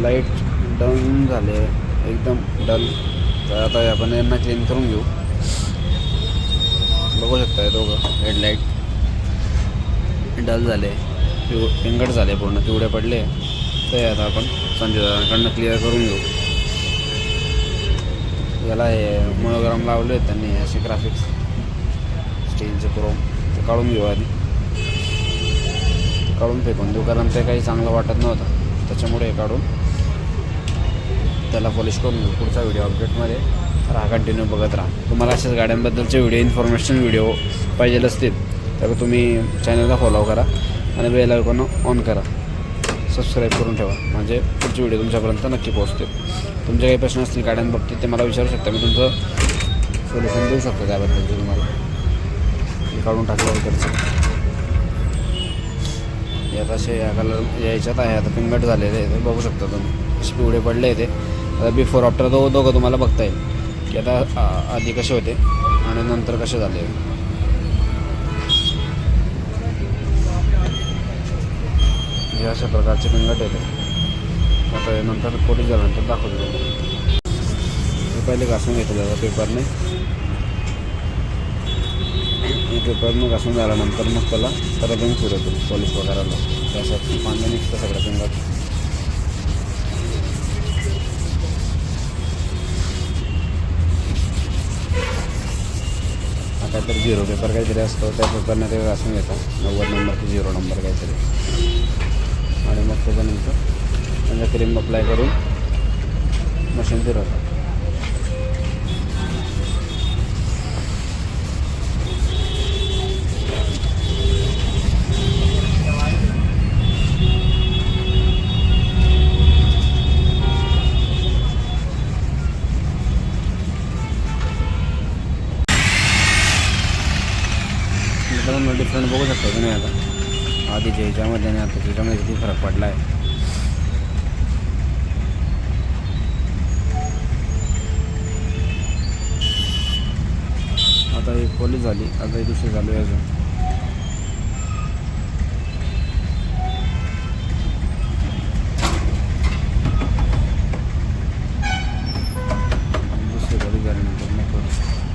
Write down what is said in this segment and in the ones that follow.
Light down झाले एकदम dull. तर आता आपण यांना क्लीन करून घेऊ. बघू शकता दोघं हेडलाईट डल झाले पिव पिंगट झाले पूर्ण पिवळे पडले. ते आता आपण संजयकडनं क्लिअर करून घेऊ. याला हे मोनोग्राम लावले आहेत त्यांनी असे ग्राफिक्स स्टीलचे क्रोम ते काढून घेऊ आधी. ते काढून फेकून देऊ कारण ते काही चांगलं वाटत नव्हतं. त्याच्यामुळे हे काढून त्याला पॉलिश करून घेऊ पुढचा व्हिडिओ अपडेटमध्ये राहा कंटिन्यू बघत राहा. तुम्हाला अशाच गाड्यांबद्दलचे व्हिडिओ इन्फॉर्मेशन व्हिडिओ पाहिजे असतील तर तुम्ही चॅनलला फॉलो करा आणि बेल आयकॉन ऑन करा. सबस्क्राईब करून ठेवा. म्हणजे पुढचे व्हिडिओ तुमच्यापर्यंत नक्की पोहोचतील. तुमचे काही प्रश्न असतील गाड्यांबाबतीत ते मला विचारू शकता. मी तुमचं सोल्युशन देऊ शकतो त्याबद्दलचे तुम्हाला काढून टाकलं इकडचं यात असे या कलर याच्यात आहे. आता पिंगट झालेले आहे ते बघू शकता तुम्ही. असे पिवळे पडले आहे ते. आता बिफोर आफ्टर दो दोघं तुम्हाला बघता येईल. की आता आधी कसे होते आणि नंतर कसे झाले. हे अशा प्रकारचे पिंगट येते आता नंतर कोटी झाल्यानंतर दाखवतो हे पहिले घासून घेतलं जातं पेपरने पेपर मग घासून झाल्यानंतर मग त्याला रबिंग फिरवतो पॉलिश वगैरेला. त्यासाठी पाणी निघतं सगळं पिंगट आता तर झिरो पेपर काहीतरी असतो त्या पेपरने ते घासून घेतात. नव्वद नंबर ते झिरो नंबर काहीतरी. आणि मग त्याच्यानंतर त्यांना क्रीम अप्लाय करून मशीन फिरवतात. मित्रांनो डिफरंट बघू शकता तुम्ही आता आधीच्या ह्याच्यामध्ये आणि आता त्याच्यामध्ये किती फरक पडला आहे आता एक पोलीस झाली आता ही। दुसरी आहे अजून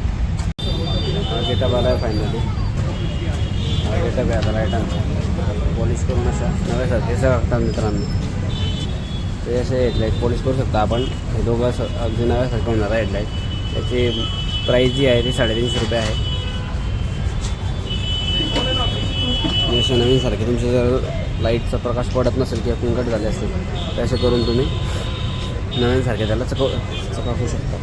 हा गेटअप हा गेटअप आता लाईटांचा पॉलिश करून अशा नव्यासारखे लागतात मित्रांनो. ते असे हेडलाईट पॉलिश करू शकता आपण. हे दोघं असं अगदी नव्यासारखं होणार आहे हेडलाईट त्याची प्राईस जी आहे ती साडेतीनशे रुपये आहे. आणि नवीन नवीनसारखे तुमचे जर लाईटचा प्रकाश पडत नसेल किंवा पिंकट झाले असतील तर असे करून तुम्ही नवीनसारखे त्याला चकव चकाकू शकता.